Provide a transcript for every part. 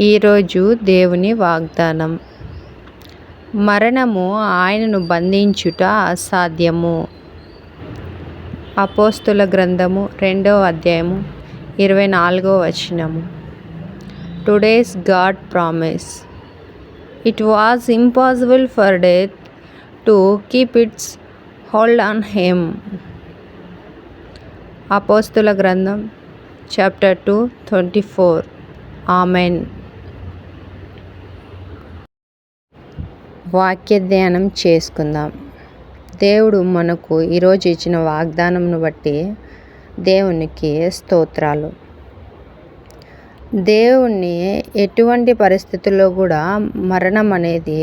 ఈరోజు దేవుని వాగ్దానం. మరణము ఆయనను బంధించుట అసాధ్యము. అపోస్తుల గ్రంథము రెండవ అధ్యాయము ఇరవై నాలుగో వచనము. Today's God promise it was impossible for death to keep its hold on him అపోస్తుల గ్రంథం chapter two twenty four amen వాక్య ధ్యానం చేసుకుందాం. దేవుడు మనకు ఈరోజు ఇచ్చిన వాగ్దానంను బట్టి దేవునికి స్తోత్రాలు. దేవుణ్ణి ఎటువంటి పరిస్థితుల్లో కూడా మరణం అనేది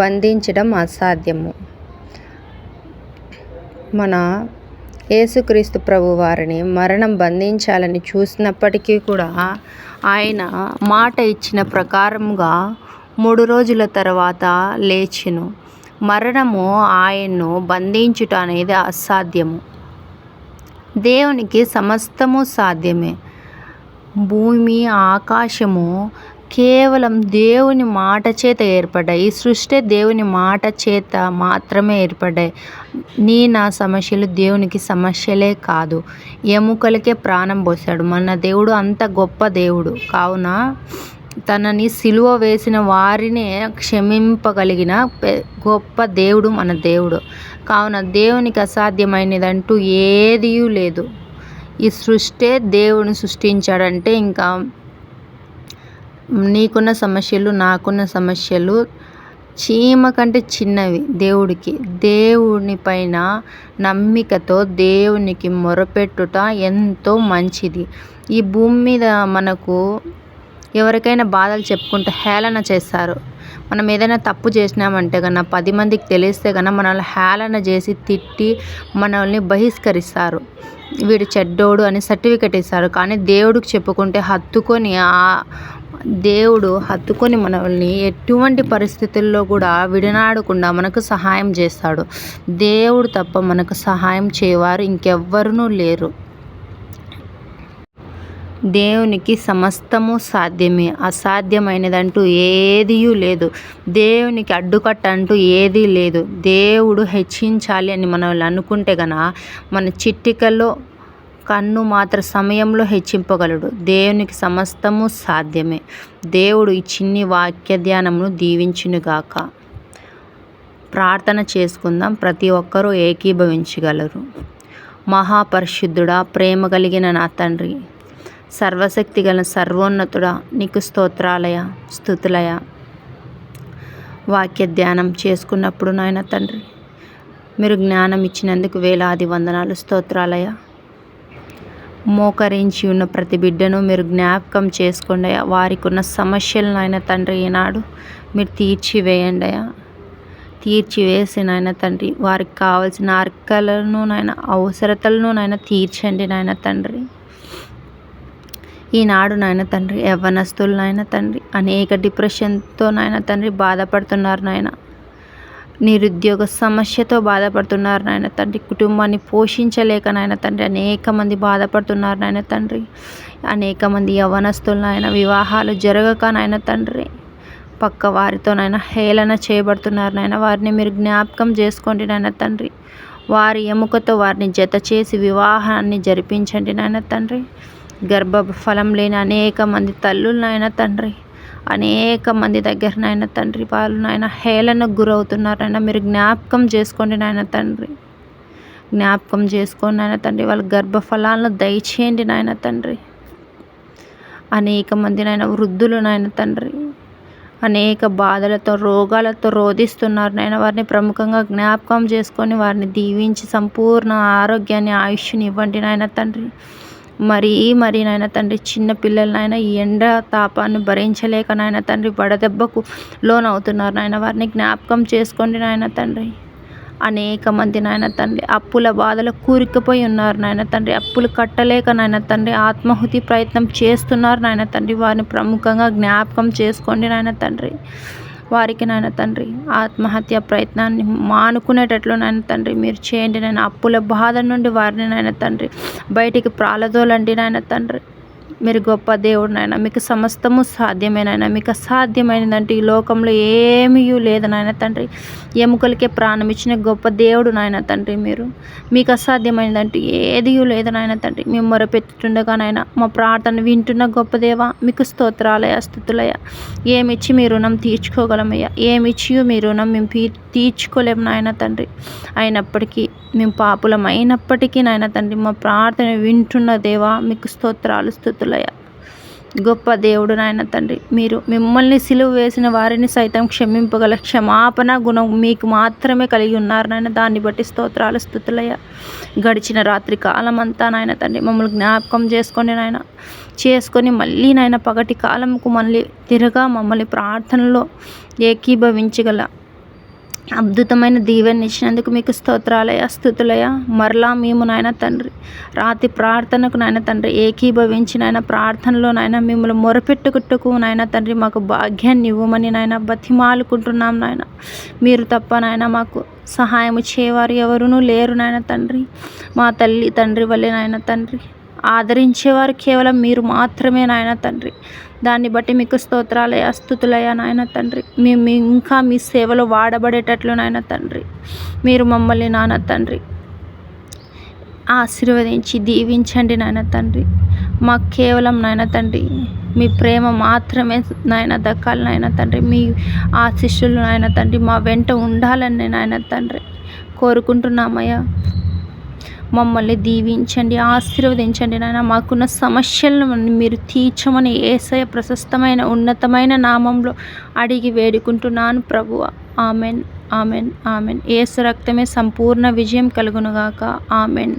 బంధించడం అసాధ్యము. మన యేసుక్రీస్తు ప్రభు వారిని మరణం బంధించాలని చూసినప్పటికీ కూడా ఆయన మాట ఇచ్చిన ప్రకారముగా మూడు రోజుల తర్వాత లేచెను. మరణము ఆయన్ను బంధించుట అనేది అసాధ్యము. దేవునికి సమస్తము సాధ్యమే. భూమి ఆకాశము కేవలం దేవుని మాట చేత ఏర్పడ్డాయి ఈ సృష్టి దేవుని మాట చేత మాత్రమే ఏర్పడ్డాయి నీ నా సమస్యలు దేవునికి సమస్యలే కాదు. ఎముకలకే ప్రాణం పోసాడు మన దేవుడు అంత గొప్ప దేవుడు. కావున తనని సిలువ వేసిన వారినే క్షమింపగలిగిన గొప్ప దేవుడు మన దేవుడు. కావున దేవునికి అసాధ్యమైనదంటూ ఏదీ లేదు. ఈ సృష్టే దేవుని సృష్టించాడంటే ఇంకా నీకున్న సమస్యలు నాకున్న సమస్యలు చీమ కంటే చిన్నవి దేవుడికి. దేవుని పైన నమ్మికతో దేవునికి మొరపెట్టుట ఎంతో మంచిది. ఈ భూమి మీద మనకు ఎవరికైనా బాధలు చెప్పుకుంటూ హేళన చేస్తారు. మనం ఏదైనా తప్పు చేసినామంటే కన్నా పది మందికి తెలిస్తే కన్నా మనల్ని హేళన చేసి తిట్టి మనల్ని బహిష్కరిస్తారు. వీడు చెడ్డోడు అని సర్టిఫికెట్ ఇస్తారు. కానీ దేవుడికి చెప్పుకుంటే హత్తుకొని ఆ దేవుడు హత్తుకొని మనల్ని ఎటువంటి పరిస్థితుల్లో కూడా విడనాడకుండా మనకు సహాయం చేస్తాడు. దేవుడు తప్ప మనకు సహాయం చేయవారు ఇంకెవ్వరూ లేరు. దేవునికి సమస్తము సాధ్యమే. అసాధ్యమైనదంటూ ఏదీ లేదు. దేవునికి అడ్డుకట్ట అంటూ ఏదీ లేదు. దేవుడు హెచ్చించాలి అని మనం అనుకుంటే గన మన చిట్టికల్లో కన్ను మాత్ర సమయంలో హెచ్చింపగలడు. దేవునికి సమస్తము సాధ్యమే. దేవుడు ఈ చిన్ని వాక్య ధ్యానమును దీవించునుగాక. ప్రార్థన చేసుకుందాం. ప్రతి ఒక్కరూ ఏకీభవించగలరు. మహాపరిశుద్ధుడా ప్రేమ కలిగిన నా తండ్రి సర్వశక్తి గల సర్వోన్నతుడా నీకు స్తోత్రాలయ స్థుతులయ. వాక్య ధ్యానం చేసుకున్నప్పుడు నాయన తండ్రి మీరు జ్ఞానం ఇచ్చినందుకు వేలాది వందనాలు స్తోత్రాలయ. మోకరించి ఉన్న ప్రతి బిడ్డను మీరు జ్ఞాపకం చేసుకోండి వారికి ఉన్న సమస్యలను నాయన తండ్రి ఈనాడు మీరు తీర్చివేయండి తీర్చివేసి నాయన తండ్రి వారికి కావాల్సిన అర్కలను నాయన అవసరతలను నాయన తీర్చండి నాయన తండ్రి. ఈనాడు నాయన తండ్రి యవ్వనస్తులు నాయన తండ్రి అనేక డిప్రెషన్తో నాయన తండ్రి బాధపడుతున్నారు నాయన. నిరుద్యోగ సమస్యతో బాధపడుతున్నారు నాయన తండ్రి. కుటుంబాన్ని పోషించలేక నాయన తండ్రి అనేక మంది బాధపడుతున్నారు నాయన తండ్రి. అనేక మంది యవ్వనస్తులు నాయన వివాహాలు జరగక నాయన తండ్రి. పక్క వారితో నాయన హేళన చేయబడుతున్నారు నాయన. వారిని మీరు జ్ఞాపకం చేసుకోండి నాయన తండ్రి. వారి ఎముకతో వారిని జత చేసి వివాహాన్ని జరిపించండి నాయన తండ్రి. గర్భఫలం లేని అనేక మంది తల్లులు నాయన తండ్రి. అనేక మంది దగ్గర నాయన తండ్రి వాళ్ళు నాయన హేళనకు గురవుతున్నారు నాయన మీరు జ్ఞాపకం చేసుకోండి నాయన తండ్రి. జ్ఞాపకం చేసుకోండి నాయన తండ్రి. వాళ్ళ గర్భఫలాలను దయచేయండి నాయన తండ్రి. అనేక మంది నాయన వృద్ధులు నాయన తండ్రి. అనేక బాధలతో రోగాలతో రోధిస్తున్నారు నాయన. వారిని ప్రముఖంగా జ్ఞాపకం చేసుకొని వారిని దీవించి సంపూర్ణ ఆరోగ్యాన్ని ఆయుష్ని ఇవ్వండి నాయన తండ్రి. మరీ మరి నాయన తండ్రి చిన్న పిల్లలు నాయన ఈ ఎండ తాపాన్ని భరించలేక నాయన తండ్రి వడదెబ్బకు లోనవుతున్నారు నాయన. వారిని జ్ఞాపకం చేసుకోండి నాయన తండ్రి. అనేక మంది నాయన తండ్రి అప్పుల బాధలు కూరుకుపోయి ఉన్నారు నాయన తండ్రి. అప్పులు కట్టలేక నాయన తండ్రి ఆత్మాహుతి ప్రయత్నం చేస్తున్నారు నాయన తండ్రి. వారిని ప్రముఖంగా జ్ఞాపకం చేసుకోండి నాయన తండ్రి. వారికి నాయన తండ్రి ఆత్మహత్య ప్రయత్నాన్ని మానుకునేటట్లు నాయన తండ్రి మీరు చేయండి నేను అప్పుల బాధ నుండి వారిని నాయన తండ్రి బయటికి ప్రాలదోలండి నాయన తండ్రి. మీరు గొప్ప దేవుడు నాయన మీకు సమస్తము సాధ్యమేనాయన మీకు అసాధ్యమైనదంటే ఈ లోకంలో ఏమీ లేదు నాయన తండ్రి. ఎముకలకే ప్రాణం ఇచ్చిన గొప్ప దేవుడు నాయన తండ్రి మీరు. మీకు అసాధ్యమైనదంటే ఏది లేదు నాయన తండ్రి. మేము మొరపెట్టుతుండగా నాయన మా ప్రార్థన వింటున్న గొప్ప దేవ మీకు స్తోత్రాలయ స్థుతులయ. ఏమిచ్చి మీ రుణం తీర్చుకోగలమయ్యా? ఏమిచ్చి మీ రుణం మేము తీర్చుకోలేము నాయన తండ్రి. అయినప్పటికీ మేము పాపులం అయినప్పటికీ నాయన తండ్రి మా ప్రార్థన వింటున్న దేవా మీకు స్తోత్రాలు స్థుతులయ గొప్ప దేవుడు నాయన తండ్రి మీరు మిమ్మల్ని సిలువ వేసిన వారిని సైతం క్షమింపగల క్షమాపణ గుణం మీకు మాత్రమే కలిగి ఉన్నారు నాయన. దాన్ని బట్టి స్తోత్రాలు స్థుతులయ్య. గడిచిన రాత్రి కాలం అంతా నాయన తండ్రి మమ్మల్ని జ్ఞాపకం చేసుకొని నాయన చేసుకొని మళ్ళీ నాయన పగటి కాలంకు మళ్ళీ తిరగా మమ్మల్ని ప్రార్థనలో ఏకీభవించగల అద్భుతమైన దీవెన ఇచ్చినందుకు మీకు స్తోత్రాలయ స్థుతులయ మరలా మేము నాయన తండ్రి రాతి ప్రార్థనకు నాయన తండ్రి ఏకీభవించి నాయన ప్రార్థనలో నాయన మిమ్మల్ని మొరపెట్టుకుట్టుకు నాయన తండ్రి మాకు భాగ్యాన్ని ఇవ్వమని నాయన బతిమాలుకుంటున్నాం నాయన. మీరు తప్ప నాయన మాకు సహాయం చేయవారు ఎవరునూ లేరు నాయన తండ్రి. మా తల్లి తండ్రి వల్లే నాయన తండ్రి. ఆదరించేవారు కేవలం మీరు మాత్రమే నాయన తండ్రి. దాన్ని బట్టి మీకు స్తోత్రాలయ స్థుతులయ నాయన తండ్రి. మేము ఇంకా మీ సేవలో వాడబడేటట్లు నాయన తండ్రి. మీరు మమ్మల్ని నాన్న తండ్రి. ఆశీర్వదించి దీవించండి నాయన తండ్రి. మాకు కేవలం నాయన తండ్రి. మీ ప్రేమ మాత్రమే నాయన దక్కాలి నాయన తండ్రి. మీ ఆశిష్యులు నాయన తండ్రి. మా వెంట ఉండాలని నాయన తండ్రి. కోరుకుంటున్నామయ్యా. మమ్మల్ని దీవించండి ఆశీర్వదించండి నాయన. మాకున్న సమస్యలను మీరు తీర్చమని ఏసయ ప్రశస్తమైన ఉన్నతమైన నామంలో అడిగి వేడుకుంటున్నాను ప్రభువ. Amen amen amen. ఏసు రక్తమే సంపూర్ణ విజయం కలుగునుగాక. ఆమెన్.